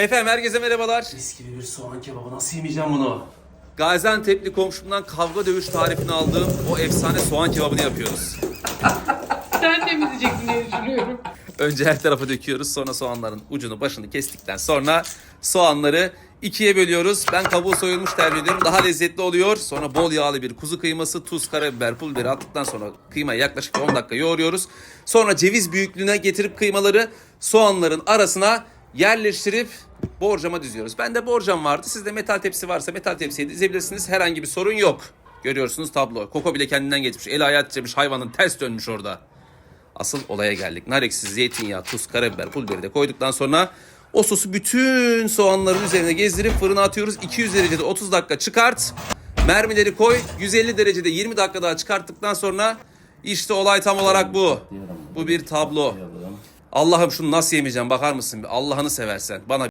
Efendim herkese merhabalar. Mis gibi bir soğan kebabı nasıl yemeyeceğim bunu? Gaziantep'li komşumdan kavga dövüş tarifini aldığım o efsane soğan kebabını yapıyoruz. Sen temizleyeceksin diye düşünüyorum. Önce her tarafa döküyoruz. Sonra soğanların ucunu başını kestikten sonra soğanları ikiye bölüyoruz. Ben kabuğu soyulmuş tercih ediyorum. Daha lezzetli oluyor. Sonra bol yağlı bir kuzu kıyması, tuz, karabiber, pul biberi attıktan sonra kıymayı yaklaşık 10 dakika yoğuruyoruz. Sonra ceviz büyüklüğüne getirip kıymaları soğanların arasına yerleştirip borcama diziyoruz. Bende borcam vardı. Sizde metal tepsi varsa metal tepsiye dizebilirsiniz. Herhangi bir sorun yok. Görüyorsunuz tablo. Koko bile kendinden geçmiş. El ayağı titremiş. Hayvanın ters dönmüş orada. Asıl olaya geldik. Nar ekşisi, zeytinyağı, tuz, karabiber, pul biberi de koyduktan sonra o sosu bütün soğanların üzerine gezdirip fırına atıyoruz. 200 derecede 30 dakika çıkart. Mermileri koy. 150 derecede 20 dakika daha çıkarttıktan sonra işte olay tam olarak bu. Bu bir tablo. Allah'ım şunu nasıl yemeyeceğim bakar mısın? Allah'ını seversen. Bana